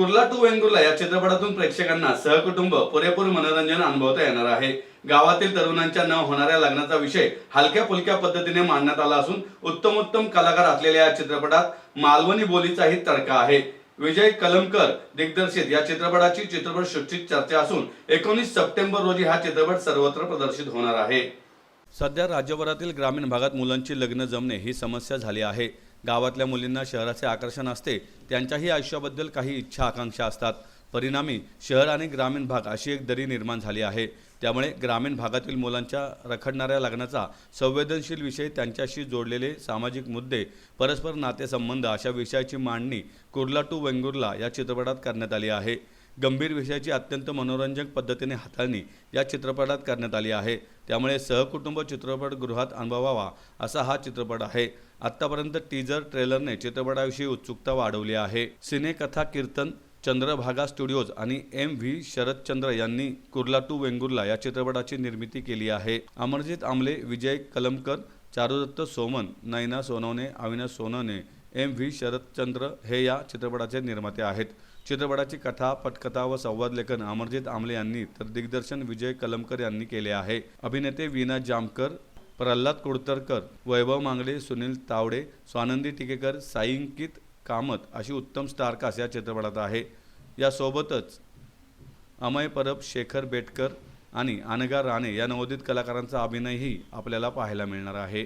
Kurla to Vengurla या चित्रपटातून प्रेक्षकांना सहकुटुंब पुरेपूर मनोरंजन अनुभवता येणार आहे. गावातील तरुणांच्या न होणाऱ्या लग्नाचा विषय हलक्या फुलक्या पद्धतीने मांडण्यात आला असून उत्तम उत्तम कलाकार असलेल्या या चित्रपटात मालवणी बोलीचाही तडका आहे. विजय कलमकर दिग्दर्शित या चित्रपटाची चित्रपट सृष्टीत चर्चा असून एकोणीस सप्टेंबर रोजी हा चित्रपट सर्वत्र प्रदर्शित होणार आहे. सध्या राज्यभरातील ग्रामीण भागात मुलांची लग्न जमणे ही समस्या झाली आहे. गावातल्या मुलींना शहराचे आकर्षण असते त्यांच्याही आयुष्याबद्दल काही इच्छा आकांक्षा असतात. परिणामी शहर आणि ग्रामीण भाग अशी एक दरी निर्माण झाली आहे. त्यामुळे ग्रामीण भागातील मुलांच्या रखडणाऱ्या लग्नाचा संवेदनशील विषय त्यांच्याशी जोडलेले सामाजिक मुद्दे परस्पर नातेसंबंध अशा विषयाची मांडणी कुर्ला टू वेंगुर्ला या चित्रपटात करण्यात आली आहे. गंभीर विषयाची अत्यंत मनोरंजक पद्धतीने हाताळणी या चित्रपटात करण्यात आली आहे. त्यामुळे सहकुटुंब चित्रपटगृहात अनुभवावा असा हा चित्रपट आहे. आत्तापर्यंत टीजर ट्रेलरने चित्रपटाविषयी उत्सुकता वाढवली आहे. सिनेकथा कीर्तन चंद्रभागा स्टुडिओज आणि एम व्ही शरदचंद्र यांनी कुर्ला टू वेंगुर्ला या चित्रपटाची निर्मिती केली आहे. अमरजित आमले विजय कलमकर चारुदत्त सोमन नयना सोनवणे अविनाश सोनवणे एम व्ही शरदचंद्र हे या चित्रपटाचे निर्माते आहेत. चित्रपटाची कथा पटकथा व संवाद लेखन अमरजित आमले यांनी तर दिग्दर्शन विजय कलमकर यांनी केले आहे. अभिनेते वीना जामकर प्रल्हाद कुडतरकर वैभव मांगडे सुनील तावडे स्वानंदी टिकेकर साईंकित कामत अशी उत्तम स्टारकास्ट या चित्रपटात आहे. यासोबतच अमय परब शेखर बेटकर आणि अनगा राणे या नवोदित कलाकारांचा अभिनयही आपल्याला पाहायला मिळणार आहे.